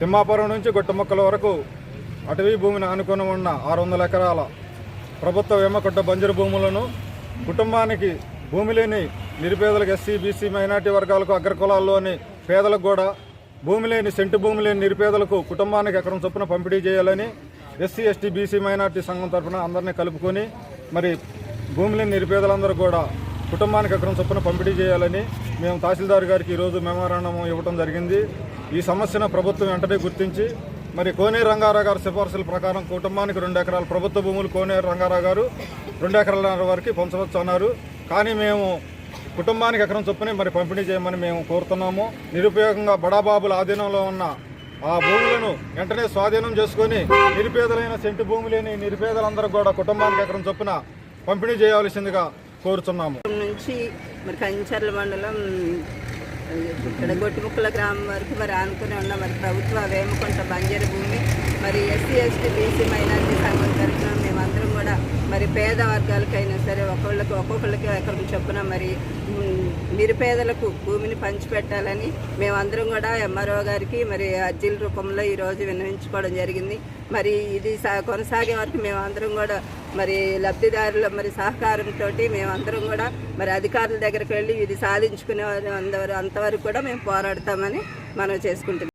తిమ్మాపురం నుంచి గుట్టముక్కల వరకు అటవీ భూమిని ఆనుకొని ఉన్న ఆరు వందల ఎకరాల ప్రభుత్వ వేమకొట్ట బంజరు భూములను కుటుంబానికి భూమి లేని నిరుపేదలకు ఎస్సీ బీసీ మైనార్టీ వర్గాలకు అగ్రకులాల్లోని పేదలకు కూడా భూమి లేని సెంటు భూమి లేని నిరుపేదలకు కుటుంబానికి ఎకరం చొప్పున పంపిణీ చేయాలని ఎస్సీ ఎస్టీ బీసీ మైనార్టీ సంఘం తరఫున అందరినీ కలుపుకొని మరి భూమి లేని నిరుపేదలందరూ కూడా కుటుంబానికి ఎకరం చొప్పున పంపిణీ చేయాలని మేము తహసీల్దార్ గారికి ఈరోజు మెమోరాండం ఇవ్వడం జరిగింది. ఈ సమస్యను ప్రభుత్వం వెంటనే గుర్తించి మరి కోనేరు రంగారావు గారి సిఫార్సుల ప్రకారం కుటుంబానికి రెండు ఎకరాల ప్రభుత్వ భూములు కోనేరు రంగారావు గారు రెండు ఎకరాల వరకు పంచవచ్చు అన్నారు. కానీ మేము కుటుంబానికి ఎకరం చొప్పున మరి పంపిణీ చేయమని మేము కోరుతున్నాము. నిరుపయోగంగా బడాబాబుల ఆధీనంలో ఉన్న ఆ భూములను వెంటనే స్వాధీనం చేసుకొని నిరుపేదలైన సెంటు భూమి లేని నిరుపేదలందరూ కూడా కుటుంబానికి ఎకరం చొప్పున పంపిణీ చేయవలసిందిగా కోరుతున్నాము నుంచి మరి కంచర్ల మండలం ఇక్కడ గొట్టిముక్కల గ్రామం వరకు మరి ఆనుకునే ఉన్న మరి ప్రభుత్వ వేమకొంట బంజరు భూమి. మరి ఎస్సీ ఎస్టీ బీసీ మైనార్టీ సంఘం తరఫున మేమందరం కూడా మరి పేద వర్గాలకైనా సరే ఒక్కొక్కళ్ళకి ఒక్కొక్కళ్ళకి ఎకరం చొప్పున మరి నిరుపేదలకు భూమిని పంచిపెట్టాలని మేమందరం కూడా ఎంఆర్ఓ గారికి మరి అర్జీల రూపంలో ఈరోజు విన్నవించుకోవడం జరిగింది. మరి ఇది సా- కొనసాగే వరకు మేమందరం కూడా మరి లబ్ధిదారుల మరి సహకారంతో మేమందరం కూడా మరి అధికారుల దగ్గరికి వెళ్ళి ఇది సాధించుకునే వారు అంతవరకు కూడా మేము పోరాడతామని మనం చేసుకుంటున్నాం.